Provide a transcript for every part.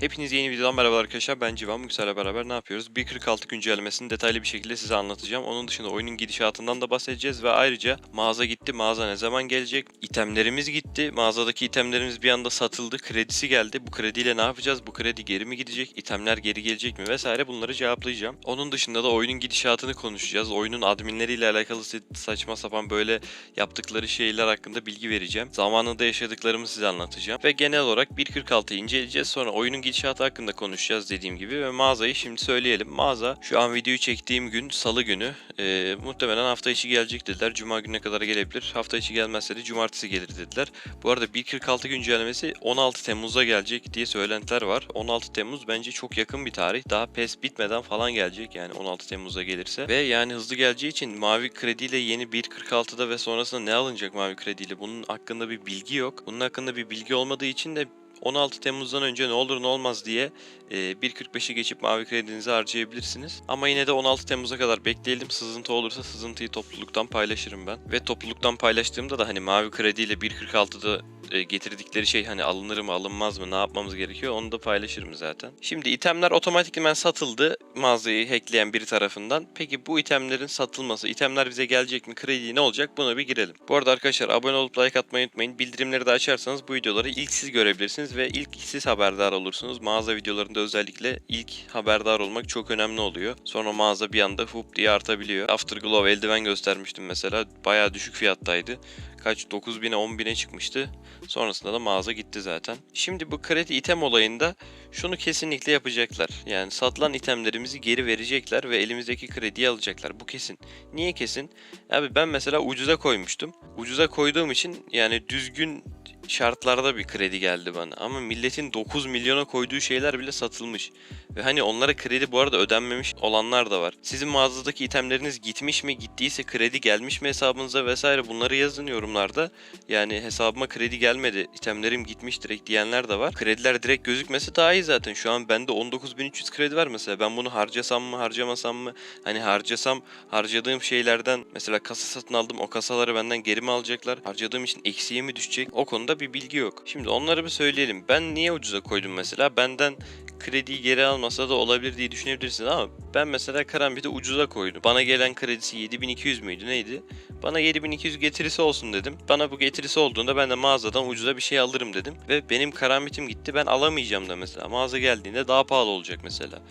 Hepinize yeni videodan merhaba arkadaşlar. Ben Civan. Sizlerle beraber ne yapıyoruz? 1.46 güncellemesini detaylı bir şekilde size anlatacağım. Onun dışında oyunun gidişatından da bahsedeceğiz ve ayrıca mağaza gitti. Mağaza ne zaman gelecek? İtemlerimiz gitti. Mağazadaki itemlerimiz bir anda satıldı. Kredisi geldi. Bu krediyle ne yapacağız? Bu kredi geri mi gidecek? İtemler geri gelecek mi? Vesaire bunları cevaplayacağım. Onun dışında da oyunun gidişatını konuşacağız. Oyunun adminleriyle alakalı saçma sapan böyle yaptıkları şeyler hakkında bilgi vereceğim. Zamanında yaşadıklarımı size anlatacağım. Ve genel olarak 1.46'yı inceleyeceğiz. Sonra oyunun gidişatı hakkında konuşacağız dediğim gibi. Ve mağazayı şimdi söyleyelim. Mağaza şu an videoyu çektiğim gün salı günü. Ee, muhtemelen hafta içi gelecek dediler. Cuma gününe kadar gelebilir. Hafta içi gelmezse de cumartesi gelir dediler. Bu arada 1.46 güncellemesi 16 Temmuz'da gelecek diye söylentiler var. 16 Temmuz bence çok yakın bir tarih. Daha PES bitmeden falan gelecek yani 16 Temmuz'da gelirse. Ve yani hızlı geleceği için mavi krediyle yeni 1.46'da ve sonrasında ne alınacak mavi krediyle bunun hakkında bir bilgi yok. Bunun hakkında bir bilgi olmadığı için de 16 Temmuz'dan önce ne olur ne olmaz diye e, 1.45'i geçip mavi kredinizi harcayabilirsiniz. Ama yine de 16 Temmuz'a kadar bekleyelim. Sızıntı olursa sızıntıyı topluluktan paylaşırım ben. Ve topluluktan paylaştığımda da hani mavi krediyle 1.46'da e, getirdikleri şey hani alınır mı alınmaz mı ne yapmamız gerekiyor onu da paylaşırım zaten. Şimdi itemler otomatikman satıldı mağazayı hackleyen biri tarafından. Peki bu itemlerin satılması, itemler bize gelecek mi, kredi ne olacak buna bir girelim. Bu arada arkadaşlar abone olup like atmayı unutmayın. Bildirimleri de açarsanız bu videoları ilk siz görebilirsiniz ve ilk siz haberdar olursunuz. Mağaza videolarında özellikle ilk haberdar olmak çok önemli oluyor. Sonra mağaza bir anda hup diye artabiliyor. Afterglow eldiven göstermiştim mesela. Bayağı düşük fiyattaydı kaç 9000'e 10.000'e çıkmıştı. Sonrasında da mağaza gitti zaten. Şimdi bu kredi item olayında şunu kesinlikle yapacaklar. Yani satılan itemlerimizi geri verecekler ve elimizdeki krediyi alacaklar. Bu kesin. Niye kesin? Abi ben mesela ucuza koymuştum. Ucuza koyduğum için yani düzgün şartlarda bir kredi geldi bana. Ama milletin 9 milyona koyduğu şeyler bile satılmış. Ve hani onlara kredi bu arada ödenmemiş olanlar da var. Sizin mağazadaki itemleriniz gitmiş mi? Gittiyse kredi gelmiş mi hesabınıza vesaire bunları yazın yorumlarda. Yani hesabıma kredi gelmedi. itemlerim gitmiş direkt diyenler de var. Krediler direkt gözükmesi daha iyi zaten. Şu an bende 19.300 kredi var mesela. Ben bunu harcasam mı harcamasam mı? Hani harcasam harcadığım şeylerden mesela kasa satın aldım. O kasaları benden geri mi alacaklar? Harcadığım için eksiye mi düşecek? O konuda bir bilgi yok. Şimdi onları bir söyleyelim. Ben niye ucuza koydum mesela? Benden krediyi geri almasa da olabilir diye düşünebilirsiniz ama ben mesela Karambit'i ucuza koydum. Bana gelen kredisi 7200 müydü neydi? Bana 7200 getirisi olsun dedim. Bana bu getirisi olduğunda ben de mağazadan ucuza bir şey alırım dedim. Ve benim Karambit'im gitti ben alamayacağım da mesela. Mağaza geldiğinde daha pahalı olacak mesela.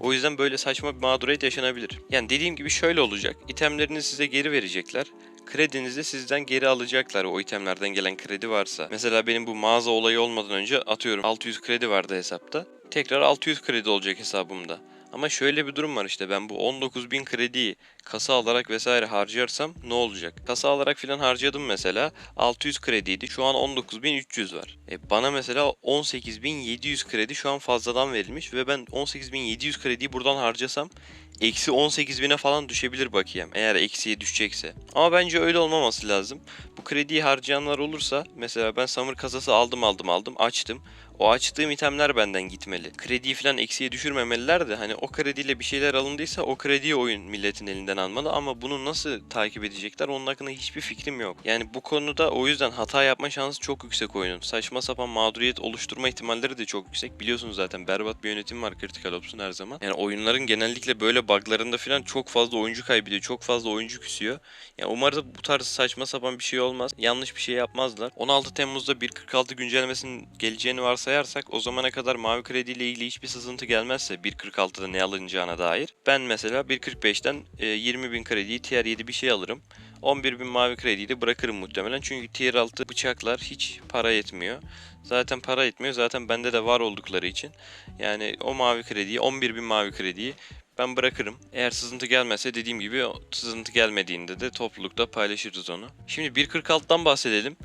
O yüzden böyle saçma bir mağduriyet yaşanabilir. Yani dediğim gibi şöyle olacak. İtemlerini size geri verecekler kredinizi sizden geri alacaklar o itemlerden gelen kredi varsa. Mesela benim bu mağaza olayı olmadan önce atıyorum 600 kredi vardı hesapta. Tekrar 600 kredi olacak hesabımda. Ama şöyle bir durum var işte ben bu 19.000 krediyi kasa alarak vesaire harcarsam ne olacak? Kasa alarak filan harcadım mesela 600 krediydi şu an 19.300 var. E bana mesela 18.700 kredi şu an fazladan verilmiş ve ben 18.700 krediyi buradan harcasam eksi 18.000'e falan düşebilir bakayım eğer eksiye düşecekse. Ama bence öyle olmaması lazım. Bu krediyi harcayanlar olursa mesela ben Summer kasası aldım aldım aldım açtım. O açtığım itemler benden gitmeli. Krediyi falan eksiye düşürmemeliler de hani o krediyle bir şeyler alındıysa o krediyi oyun milletin elinden almalı ama bunu nasıl takip edecekler onun hakkında hiçbir fikrim yok. Yani bu konuda o yüzden hata yapma şansı çok yüksek oyunun. Saçma sapan mağduriyet oluşturma ihtimalleri de çok yüksek. Biliyorsunuz zaten berbat bir yönetim var Critical Ops'un her zaman. Yani oyunların genellikle böyle buglarında falan çok fazla oyuncu kaybediyor. Çok fazla oyuncu küsüyor. Yani umarım bu tarz saçma sapan bir şey olmaz. Yanlış bir şey yapmazlar. 16 Temmuz'da 1.46 güncellemesinin geleceğini varsayarsak o zamana kadar mavi kredi ile ilgili hiçbir sızıntı gelmezse 1.46'da ne alınacağına dair. Ben mesela 1.45'ten e, 20.000 krediyi tier 7 bir şey alırım. 11.000 mavi krediyi de bırakırım muhtemelen. Çünkü tier 6 bıçaklar hiç para yetmiyor. Zaten para etmiyor. Zaten bende de var oldukları için. Yani o mavi krediyi 11.000 mavi krediyi ben bırakırım. Eğer sızıntı gelmezse dediğim gibi sızıntı gelmediğinde de toplulukta paylaşırız onu. Şimdi 1.46'dan bahsedelim.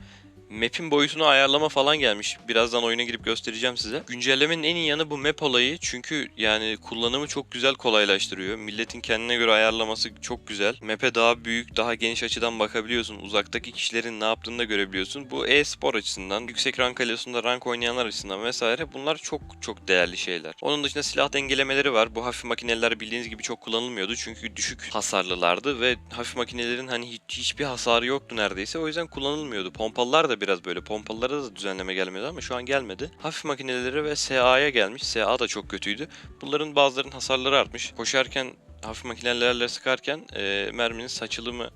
Map'in boyutunu ayarlama falan gelmiş. Birazdan oyuna girip göstereceğim size. Güncellemenin en iyi yanı bu map olayı. Çünkü yani kullanımı çok güzel kolaylaştırıyor. Milletin kendine göre ayarlaması çok güzel. Map'e daha büyük, daha geniş açıdan bakabiliyorsun. Uzaktaki kişilerin ne yaptığını da görebiliyorsun. Bu e-spor açısından, yüksek rank alosunda rank oynayanlar açısından vesaire bunlar çok çok değerli şeyler. Onun dışında silah dengelemeleri var. Bu hafif makineler bildiğiniz gibi çok kullanılmıyordu. Çünkü düşük hasarlılardı ve hafif makinelerin hani hiç, hiçbir hasarı yoktu neredeyse. O yüzden kullanılmıyordu. Pompalılar da da biraz böyle. Pompalılara da düzenleme gelmedi ama şu an gelmedi. Hafif makinelere ve SA'ya gelmiş. SA da çok kötüydü. Bunların bazılarının hasarları artmış. Koşarken hafif makinelerle sıkarken e, merminin saçılımı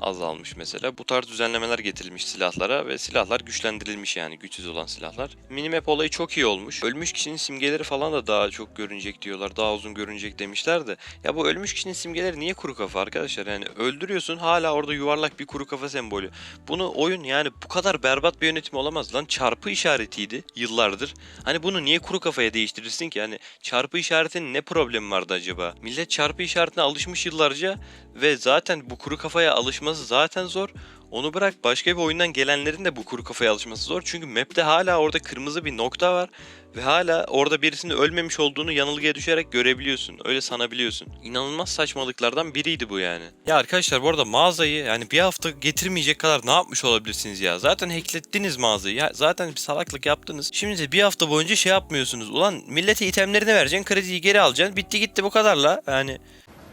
azalmış mesela. Bu tarz düzenlemeler getirilmiş silahlara ve silahlar güçlendirilmiş yani güçsüz olan silahlar. Minimap olayı çok iyi olmuş. Ölmüş kişinin simgeleri falan da daha çok görünecek diyorlar. Daha uzun görünecek demişler de. Ya bu ölmüş kişinin simgeleri niye kuru kafa arkadaşlar? Yani öldürüyorsun hala orada yuvarlak bir kuru kafa sembolü. Bunu oyun yani bu kadar berbat bir yönetim olamaz lan. Çarpı işaretiydi yıllardır. Hani bunu niye kuru kafaya değiştirirsin ki? Yani çarpı işaretinin ne problemi vardı acaba? Millet çarpı işaretine alışmış yıllarca ve zaten bu kuru kafaya alışması zaten zor. Onu bırak başka bir oyundan gelenlerin de bu kuru kafaya alışması zor. Çünkü map'te hala orada kırmızı bir nokta var. Ve hala orada birisinin ölmemiş olduğunu yanılgıya düşerek görebiliyorsun. Öyle sanabiliyorsun. İnanılmaz saçmalıklardan biriydi bu yani. Ya arkadaşlar bu arada mağazayı yani bir hafta getirmeyecek kadar ne yapmış olabilirsiniz ya? Zaten hacklettiniz mağazayı. Ya zaten bir salaklık yaptınız. Şimdi de bir hafta boyunca şey yapmıyorsunuz. Ulan millete itemlerini vereceksin, krediyi geri alacaksın. Bitti gitti bu kadarla. Yani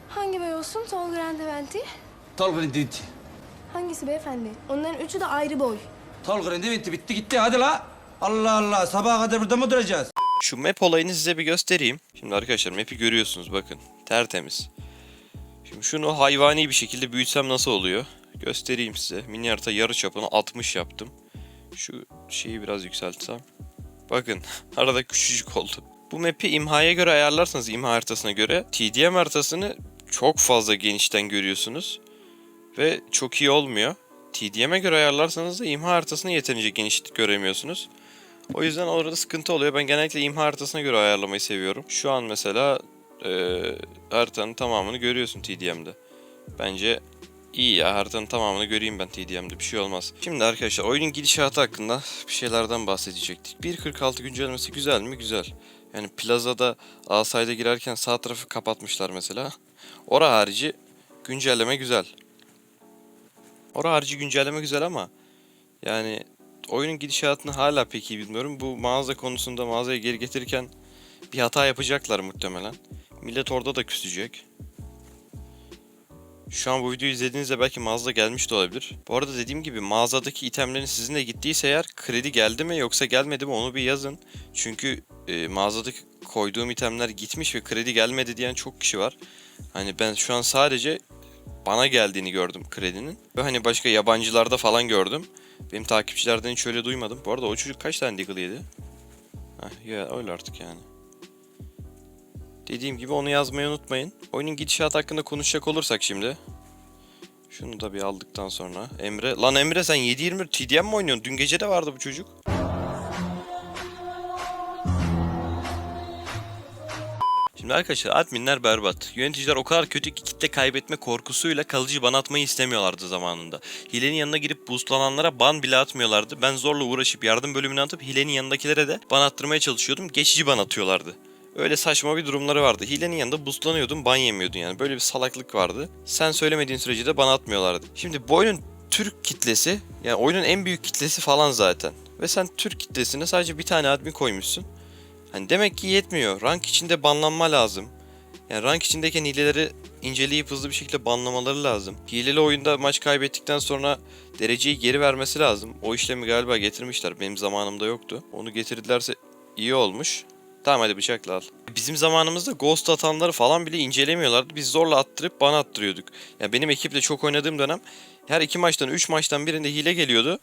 Hangi bey olsun? Tol Grande Venti. Tol Grandinti. Hangisi beyefendi? Onların üçü de ayrı boy. Tol Grandinti bitti gitti hadi la. Allah Allah sabaha kadar burada mı duracağız? Şu map olayını size bir göstereyim. Şimdi arkadaşlar map'i görüyorsunuz bakın. Tertemiz. Şimdi şunu hayvani bir şekilde büyütsem nasıl oluyor? Göstereyim size. Mini harita yarı çapını 60 yaptım. Şu şeyi biraz yükseltsem. Bakın arada küçücük oldu. Bu map'i imhaya göre ayarlarsanız imha haritasına göre TDM haritasını çok fazla genişten görüyorsunuz. Ve çok iyi olmuyor. TDM'e göre ayarlarsanız da imha haritasını yeterince geniş göremiyorsunuz. O yüzden orada sıkıntı oluyor. Ben genellikle imha haritasına göre ayarlamayı seviyorum. Şu an mesela e, haritanın tamamını görüyorsun TDM'de. Bence iyi ya haritanın tamamını göreyim ben TDM'de bir şey olmaz. Şimdi arkadaşlar oyunun gidişatı hakkında bir şeylerden bahsedecektik. 1.46 güncellemesi güzel mi? Güzel. Yani plazada asayda girerken sağ tarafı kapatmışlar mesela. Ora harici güncelleme güzel. Ora harici güncelleme güzel ama yani oyunun gidişatını hala pek iyi bilmiyorum. Bu mağaza konusunda mağazayı geri getirirken bir hata yapacaklar muhtemelen. Millet orada da küsecek. Şu an bu videoyu izlediğinizde belki mağaza gelmiş de olabilir. Bu arada dediğim gibi mağazadaki itemlerin sizinle gittiyse eğer kredi geldi mi yoksa gelmedi mi onu bir yazın. Çünkü e, mağazadaki koyduğum itemler gitmiş ve kredi gelmedi diyen çok kişi var. Hani ben şu an sadece bana geldiğini gördüm kredinin. Ve hani başka yabancılarda falan gördüm. Benim takipçilerden hiç öyle duymadım. Bu arada o çocuk kaç tane Deagle yedi? Ya öyle artık yani. Dediğim gibi onu yazmayı unutmayın. Oyunun gidişatı hakkında konuşacak olursak şimdi. Şunu da bir aldıktan sonra. Emre. Lan Emre sen 7.20 TDM mi oynuyorsun? Dün gece de vardı bu çocuk. Şimdi arkadaşlar adminler berbat. Yöneticiler o kadar kötü ki kitle kaybetme korkusuyla kalıcı ban atmayı istemiyorlardı zamanında. Hilenin yanına girip boostlananlara ban bile atmıyorlardı. Ben zorla uğraşıp yardım bölümüne atıp hilenin yanındakilere de ban attırmaya çalışıyordum. Geçici ban atıyorlardı. Öyle saçma bir durumları vardı. Hilenin yanında boostlanıyordun ban yemiyordun yani. Böyle bir salaklık vardı. Sen söylemediğin sürece de ban atmıyorlardı. Şimdi bu oyunun Türk kitlesi yani oyunun en büyük kitlesi falan zaten. Ve sen Türk kitlesine sadece bir tane admin koymuşsun. Hani demek ki yetmiyor. Rank içinde banlanma lazım. Yani rank içindeyken hileleri inceleyip hızlı bir şekilde banlamaları lazım. Hileli oyunda maç kaybettikten sonra dereceyi geri vermesi lazım. O işlemi galiba getirmişler. Benim zamanımda yoktu. Onu getirdilerse iyi olmuş. Tamam hadi bıçakla al. Bizim zamanımızda ghost atanları falan bile incelemiyorlardı. Biz zorla attırıp bana attırıyorduk. Yani benim ekiple çok oynadığım dönem her iki maçtan, üç maçtan birinde hile geliyordu.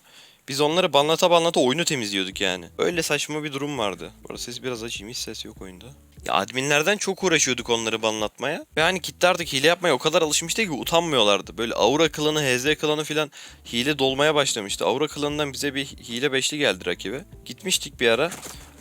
Biz onları banlata banlata oyunu temizliyorduk yani. Öyle saçma bir durum vardı. Bu arada sesi biraz açayım hiç ses yok oyunda. Ya adminlerden çok uğraşıyorduk onları banlatmaya. Ve hani kitle artık hile yapmaya o kadar alışmıştı ki utanmıyorlardı. Böyle Aura klanı, HZ klanı filan hile dolmaya başlamıştı. Aura klanından bize bir hile beşli geldi rakibe. Gitmiştik bir ara.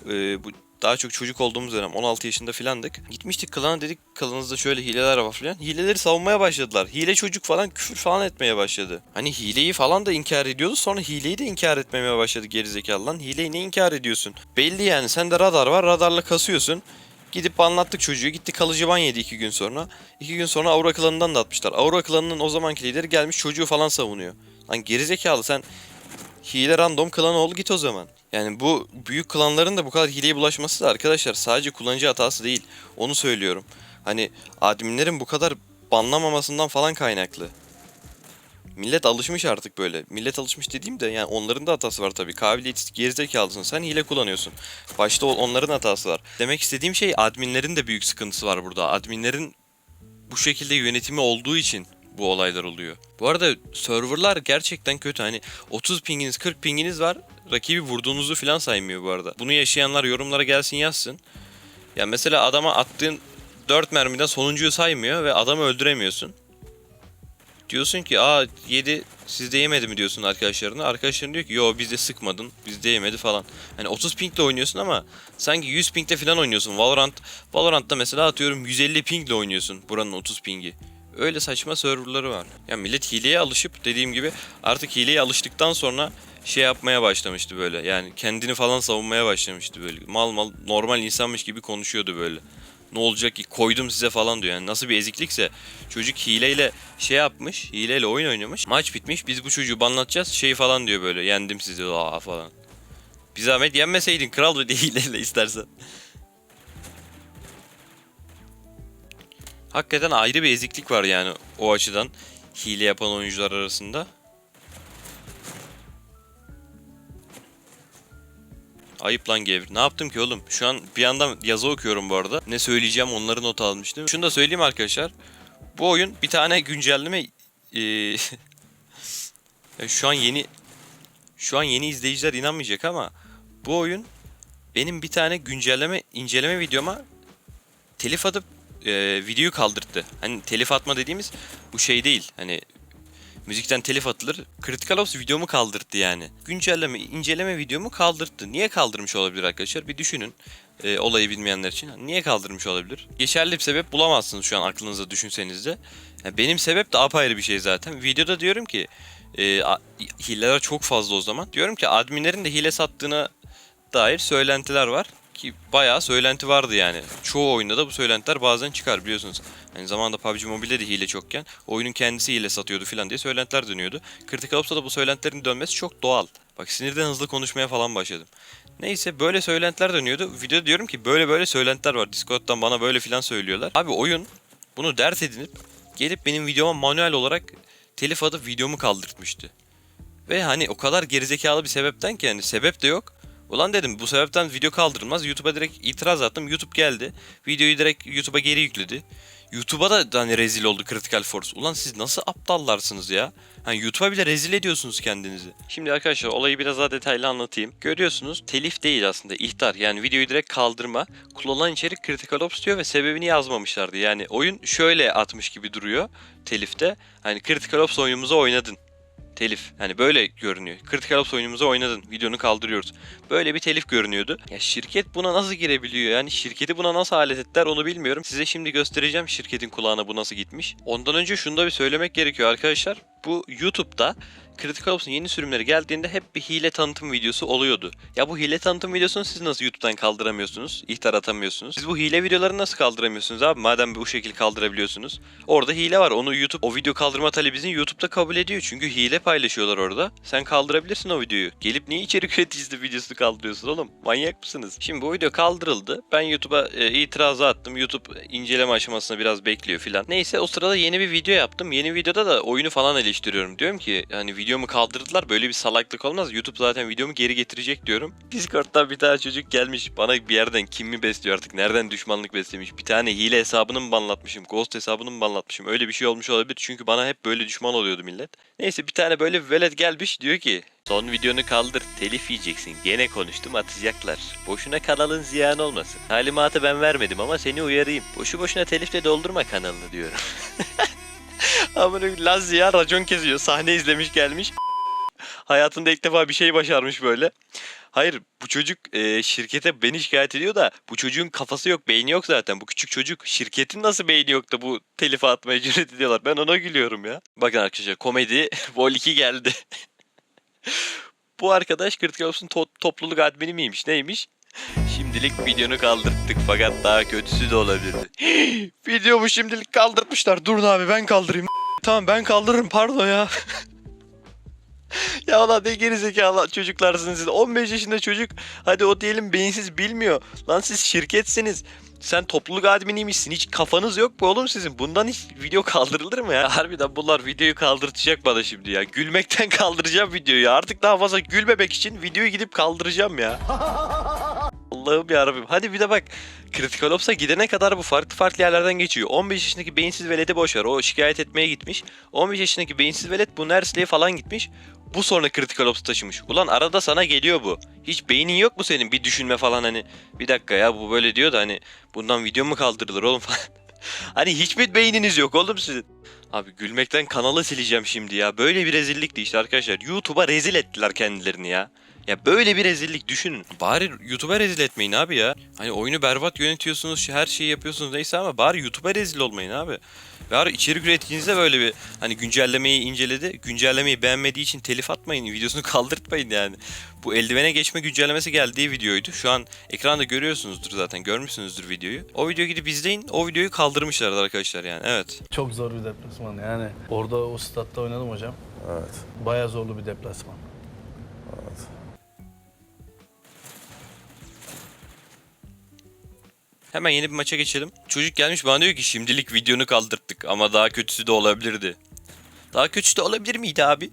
Ee, bu daha çok çocuk olduğumuz dönem 16 yaşında filandık. Gitmiştik klana dedik klanınızda şöyle hileler var filan. Hileleri savunmaya başladılar. Hile çocuk falan küfür falan etmeye başladı. Hani hileyi falan da inkar ediyordu sonra hileyi de inkar etmemeye başladı gerizekalı lan. Hileyi ne inkar ediyorsun? Belli yani sende radar var radarla kasıyorsun. Gidip anlattık çocuğu. Gitti kalıcı ban yedi iki gün sonra. İki gün sonra Aura klanından da atmışlar. Aura klanının o zamanki lideri gelmiş çocuğu falan savunuyor. Lan gerizekalı sen hile random klan ol git o zaman. Yani bu büyük klanların da bu kadar hileye bulaşması da arkadaşlar sadece kullanıcı hatası değil. Onu söylüyorum. Hani adminlerin bu kadar banlamamasından falan kaynaklı. Millet alışmış artık böyle. Millet alışmış dediğim de yani onların da hatası var tabii. Kabiliyetsiz gerizekalısın. Sen hile kullanıyorsun. Başta onların hatası var. Demek istediğim şey adminlerin de büyük sıkıntısı var burada. Adminlerin bu şekilde yönetimi olduğu için bu olaylar oluyor. Bu arada serverlar gerçekten kötü. Hani 30 pinginiz 40 pinginiz var. Rakibi vurduğunuzu falan saymıyor bu arada. Bunu yaşayanlar yorumlara gelsin yazsın. Ya mesela adama attığın 4 mermiden sonuncuyu saymıyor ve adamı öldüremiyorsun. Diyorsun ki aa 7 sizde yemedi mi diyorsun arkadaşlarına. Arkadaşların diyor ki yo bizde sıkmadın bizde yemedi falan. Hani 30 pingle oynuyorsun ama sanki 100 pingle falan oynuyorsun. Valorant Valorant'ta mesela atıyorum 150 pingle oynuyorsun buranın 30 pingi. Öyle saçma serverları var. Ya millet hileye alışıp dediğim gibi artık hileye alıştıktan sonra şey yapmaya başlamıştı böyle. Yani kendini falan savunmaya başlamıştı böyle. Mal mal normal insanmış gibi konuşuyordu böyle. Ne olacak ki koydum size falan diyor. Yani nasıl bir eziklikse çocuk hileyle şey yapmış. Hileyle oyun oynamış. Maç bitmiş. Biz bu çocuğu banlatacağız. Şey falan diyor böyle. Yendim sizi aa falan. Bir zahmet yenmeseydin kral dedi hileyle istersen. Hakikaten ayrı bir eziklik var yani o açıdan. Hile yapan oyuncular arasında. Ayıp lan gevir. Ne yaptım ki oğlum? Şu an bir yandan yazı okuyorum bu arada. Ne söyleyeceğim onları not almıştım. Şunu da söyleyeyim arkadaşlar. Bu oyun bir tane güncelleme ya şu an yeni şu an yeni izleyiciler inanmayacak ama bu oyun benim bir tane güncelleme inceleme videoma telif atıp eee, videoyu kaldırttı. Hani telif atma dediğimiz bu şey değil. Hani müzikten telif atılır. Critical Ops videomu kaldırttı yani. Güncelleme, inceleme videomu kaldırttı. Niye kaldırmış olabilir arkadaşlar? Bir düşünün. e, olayı bilmeyenler için. Niye kaldırmış olabilir? Geçerli bir sebep bulamazsınız şu an aklınıza düşünseniz de. Yani benim sebep de apayrı bir şey zaten. Videoda diyorum ki e, hileler çok fazla o zaman. Diyorum ki adminlerin de hile sattığına dair söylentiler var. Ki bayağı söylenti vardı yani. Çoğu oyunda da bu söylentiler bazen çıkar biliyorsunuz. Hani zamanında PUBG Mobile'de de hile çokken oyunun kendisi hile satıyordu falan diye söylentiler dönüyordu. Critical Ops'ta da bu söylentilerin dönmesi çok doğal. Bak sinirden hızlı konuşmaya falan başladım. Neyse böyle söylentiler dönüyordu. Videoda diyorum ki böyle böyle söylentiler var. Discord'dan bana böyle filan söylüyorlar. Abi oyun bunu dert edinip gelip benim videoma manuel olarak telif atıp videomu kaldırtmıştı. Ve hani o kadar gerizekalı bir sebepten ki hani sebep de yok. Ulan dedim bu sebepten video kaldırılmaz. YouTube'a direkt itiraz attım. YouTube geldi. Videoyu direkt YouTube'a geri yükledi. YouTube'a da hani rezil oldu Critical Force. Ulan siz nasıl aptallarsınız ya? Hani YouTube'a bile rezil ediyorsunuz kendinizi. Şimdi arkadaşlar olayı biraz daha detaylı anlatayım. Görüyorsunuz telif değil aslında ihtar. Yani videoyu direkt kaldırma. Kullanılan içerik Critical Ops diyor ve sebebini yazmamışlardı. Yani oyun şöyle atmış gibi duruyor telifte. Hani Critical Ops oyunumuza oynadın telif. Hani böyle görünüyor. Critical Ops oyunumuza oynadın. Videonu kaldırıyoruz. Böyle bir telif görünüyordu. Ya şirket buna nasıl girebiliyor? Yani şirketi buna nasıl alet ettiler onu bilmiyorum. Size şimdi göstereceğim şirketin kulağına bu nasıl gitmiş. Ondan önce şunu da bir söylemek gerekiyor arkadaşlar. Bu YouTube'da Critical Ops'un yeni sürümleri geldiğinde hep bir hile tanıtım videosu oluyordu. Ya bu hile tanıtım videosunu siz nasıl YouTube'dan kaldıramıyorsunuz? İhtar atamıyorsunuz. Siz bu hile videolarını nasıl kaldıramıyorsunuz abi? Madem bu şekilde kaldırabiliyorsunuz. Orada hile var. Onu YouTube o video kaldırma talebini YouTube'da kabul ediyor. Çünkü hile paylaşıyorlar orada. Sen kaldırabilirsin o videoyu. Gelip niye içerik üreticisi videosunu kaldırıyorsun oğlum? Manyak mısınız? Şimdi bu video kaldırıldı. Ben YouTube'a e, itirazı attım. YouTube inceleme aşamasında biraz bekliyor filan. Neyse o sırada yeni bir video yaptım. Yeni videoda da oyunu falan eleştiriyorum. Diyorum ki hani videomu kaldırdılar. Böyle bir salaklık olmaz. YouTube zaten videomu geri getirecek diyorum. Discord'dan bir tane çocuk gelmiş. Bana bir yerden kim mi besliyor artık? Nereden düşmanlık beslemiş? Bir tane hile hesabını mı banlatmışım? Ghost hesabını mı banlatmışım? Öyle bir şey olmuş olabilir. Çünkü bana hep böyle düşman oluyordu millet. Neyse bir tane böyle velet gelmiş. Diyor ki Son videonu kaldır. Telif yiyeceksin. Gene konuştum atacaklar. Boşuna kanalın ziyan olmasın. Talimatı ben vermedim ama seni uyarayım. Boşu boşuna telifle doldurma kanalını diyorum. Amına Laz Ziya racon kesiyor. Sahne izlemiş gelmiş. Hayatında ilk defa bir şey başarmış böyle. Hayır bu çocuk e, şirkete beni şikayet ediyor da bu çocuğun kafası yok beyni yok zaten. Bu küçük çocuk şirketin nasıl beyni yok da bu telife atmaya cüret ediyorlar. Ben ona gülüyorum ya. Bakın arkadaşlar komedi Vol 2 geldi. bu arkadaş Critical Ops'un to- topluluk admini miymiş neymiş? Şimdilik videonu kaldırttık fakat daha kötüsü de olabilirdi. Videomu şimdilik kaldırtmışlar. Durun abi ben kaldırayım. Tamam ben kaldırırım pardon ya. ya lan ne gerizekalı çocuklarsınız siz. 15 yaşında çocuk hadi o diyelim beyinsiz bilmiyor. Lan siz şirketsiniz. Sen topluluk adminiymişsin. Hiç kafanız yok mu oğlum sizin? Bundan hiç video kaldırılır mı ya? Harbiden bunlar videoyu kaldırtacak bana şimdi ya. Gülmekten kaldıracağım videoyu. Artık daha fazla gülmemek için videoyu gidip kaldıracağım ya. Allah'ım yarabbim. Hadi bir de bak. Critical Ops'a gidene kadar bu farklı farklı yerlerden geçiyor. 15 yaşındaki beyinsiz veledi boşver. O şikayet etmeye gitmiş. 15 yaşındaki beyinsiz velet bu Nersli'ye falan gitmiş. Bu sonra Critical Ops'u taşımış. Ulan arada sana geliyor bu. Hiç beynin yok mu senin bir düşünme falan hani. Bir dakika ya bu böyle diyor da hani bundan video mu kaldırılır oğlum falan. hani hiçbir beyniniz yok oğlum sizin. Abi gülmekten kanalı sileceğim şimdi ya. Böyle bir rezillikti işte arkadaşlar. YouTube'a rezil ettiler kendilerini ya. Ya böyle bir rezillik düşünün. Bari YouTube'a rezil etmeyin abi ya. Hani oyunu berbat yönetiyorsunuz, her şeyi yapıyorsunuz neyse ama bari YouTube'a rezil olmayın abi. Bari içerik üreticinize böyle bir hani güncellemeyi inceledi. Güncellemeyi beğenmediği için telif atmayın, videosunu kaldırtmayın yani. Bu eldivene geçme güncellemesi geldiği videoydu. Şu an ekranda görüyorsunuzdur zaten, görmüşsünüzdür videoyu. O videoyu gidip izleyin. O videoyu kaldırmışlardı arkadaşlar yani. Evet. Çok zor bir deplasman yani. Orada o statta oynadım hocam. Evet. Bayağı zorlu bir deplasman. Hemen yeni bir maça geçelim. Çocuk gelmiş bana diyor ki şimdilik videonu kaldırttık ama daha kötüsü de olabilirdi. Daha kötüsü de olabilir miydi abi?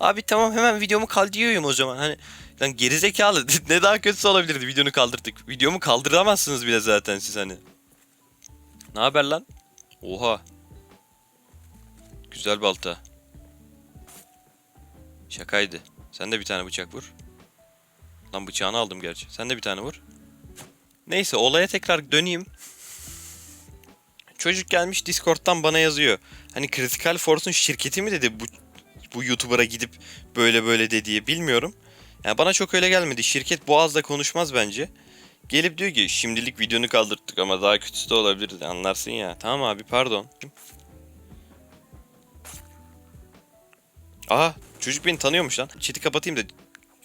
Abi tamam hemen videomu kaldırıyorum o zaman. Hani lan gerizekalı ne daha kötüsü olabilirdi videonu kaldırdık. Videomu kaldıramazsınız bile zaten siz hani. Ne haber lan? Oha. Güzel balta. Şakaydı. Sen de bir tane bıçak vur. Lan bıçağını aldım gerçi. Sen de bir tane vur. Neyse olaya tekrar döneyim. Çocuk gelmiş Discord'dan bana yazıyor. Hani Critical Force'un şirketi mi dedi bu bu YouTuber'a gidip böyle böyle de diye bilmiyorum. Yani bana çok öyle gelmedi. Şirket boğazla konuşmaz bence. Gelip diyor ki şimdilik videonu kaldırttık ama daha kötüsü de olabilirdi anlarsın ya. Tamam abi pardon. Aha çocuk beni tanıyormuş lan. Chat'i kapatayım da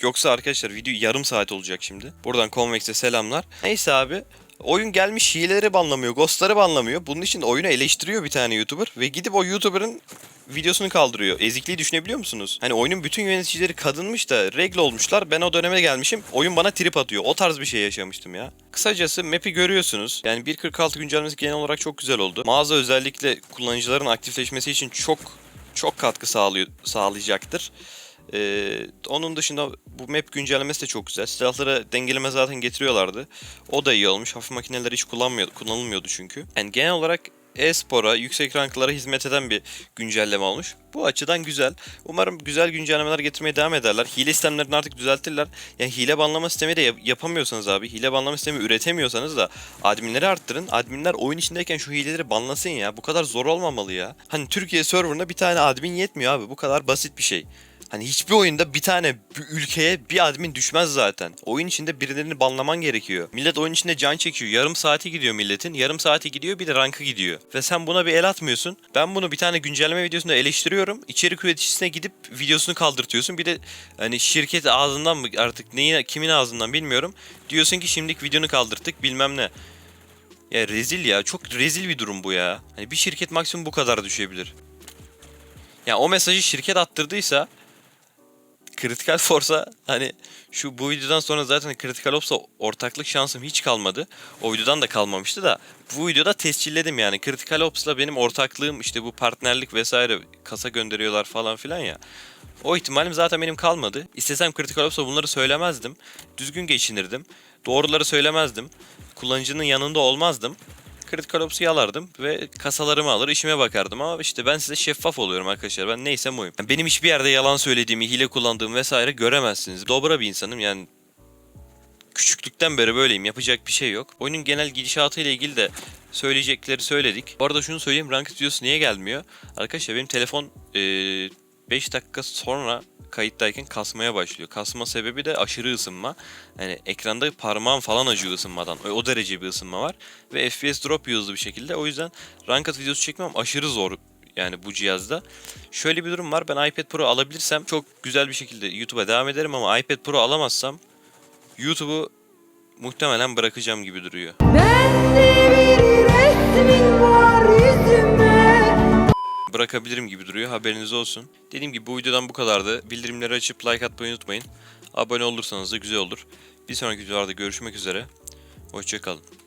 Yoksa arkadaşlar video yarım saat olacak şimdi. Buradan Convex'e selamlar. Neyse abi. Oyun gelmiş hileleri banlamıyor, ghostları banlamıyor. Bunun için oyunu eleştiriyor bir tane YouTuber. Ve gidip o YouTuber'ın videosunu kaldırıyor. Ezikliği düşünebiliyor musunuz? Hani oyunun bütün yöneticileri kadınmış da regle olmuşlar. Ben o döneme gelmişim. Oyun bana trip atıyor. O tarz bir şey yaşamıştım ya. Kısacası map'i görüyorsunuz. Yani 1.46 güncellemesi genel olarak çok güzel oldu. Mağaza özellikle kullanıcıların aktifleşmesi için çok çok katkı sağlıyor, sağlayacaktır. Ee, onun dışında bu map güncellemesi de çok güzel. Silahlara dengeleme zaten getiriyorlardı. O da iyi olmuş. Hafif makineler hiç kullanmıyor, kullanılmıyordu çünkü. Yani genel olarak e-spora, yüksek ranklara hizmet eden bir güncelleme olmuş. Bu açıdan güzel. Umarım güzel güncellemeler getirmeye devam ederler. Hile sistemlerini artık düzeltirler. Yani hile banlama sistemi de yap- yapamıyorsanız abi, hile banlama sistemi üretemiyorsanız da adminleri arttırın. Adminler oyun içindeyken şu hileleri banlasın ya. Bu kadar zor olmamalı ya. Hani Türkiye serverına bir tane admin yetmiyor abi. Bu kadar basit bir şey. Hani hiçbir oyunda bir tane bir ülkeye bir admin düşmez zaten. Oyun içinde birilerini banlaman gerekiyor. Millet oyun içinde can çekiyor. Yarım saati gidiyor milletin. Yarım saati gidiyor bir de rankı gidiyor. Ve sen buna bir el atmıyorsun. Ben bunu bir tane güncelleme videosunda eleştiriyorum. İçerik üreticisine gidip videosunu kaldırtıyorsun. Bir de hani şirket ağzından mı artık neyin kimin ağzından bilmiyorum. Diyorsun ki şimdilik videonu kaldırdık bilmem ne. Ya rezil ya. Çok rezil bir durum bu ya. Hani bir şirket maksimum bu kadar düşebilir. Ya o mesajı şirket attırdıysa Critical Force'a hani şu bu videodan sonra zaten Critical Ops'a ortaklık şansım hiç kalmadı. O videodan da kalmamıştı da bu videoda tescilledim yani. Critical Ops'la benim ortaklığım işte bu partnerlik vesaire kasa gönderiyorlar falan filan ya. O ihtimalim zaten benim kalmadı. İstesem Critical Ops'a bunları söylemezdim. Düzgün geçinirdim. Doğruları söylemezdim. Kullanıcının yanında olmazdım. Critical Ops'u yalardım ve kasalarımı alır işime bakardım ama işte ben size şeffaf oluyorum arkadaşlar. Ben neysem oyum. Yani benim hiçbir yerde yalan söylediğimi, hile kullandığımı vesaire göremezsiniz. Dobra bir insanım yani küçüklükten beri böyleyim. Yapacak bir şey yok. Oyunun genel gidişatı ile ilgili de söyleyecekleri söyledik. Bu arada şunu söyleyeyim. Ranked videosu niye gelmiyor? Arkadaşlar benim telefon 5 dakika sonra kayıttayken kasmaya başlıyor. Kasma sebebi de aşırı ısınma. Yani ekranda parmağım falan acıyor ısınmadan. O, derece bir ısınma var. Ve FPS drop hızlı bir şekilde. O yüzden Ranked videosu çekmem aşırı zor yani bu cihazda. Şöyle bir durum var. Ben iPad Pro alabilirsem çok güzel bir şekilde YouTube'a devam ederim ama iPad Pro alamazsam YouTube'u muhtemelen bırakacağım gibi duruyor. Bırakabilirim gibi duruyor. Haberiniz olsun. Dediğim gibi bu videodan bu kadardı. Bildirimleri açıp like atmayı unutmayın. Abone olursanız da güzel olur. Bir sonraki videolarda görüşmek üzere. Hoşçakalın.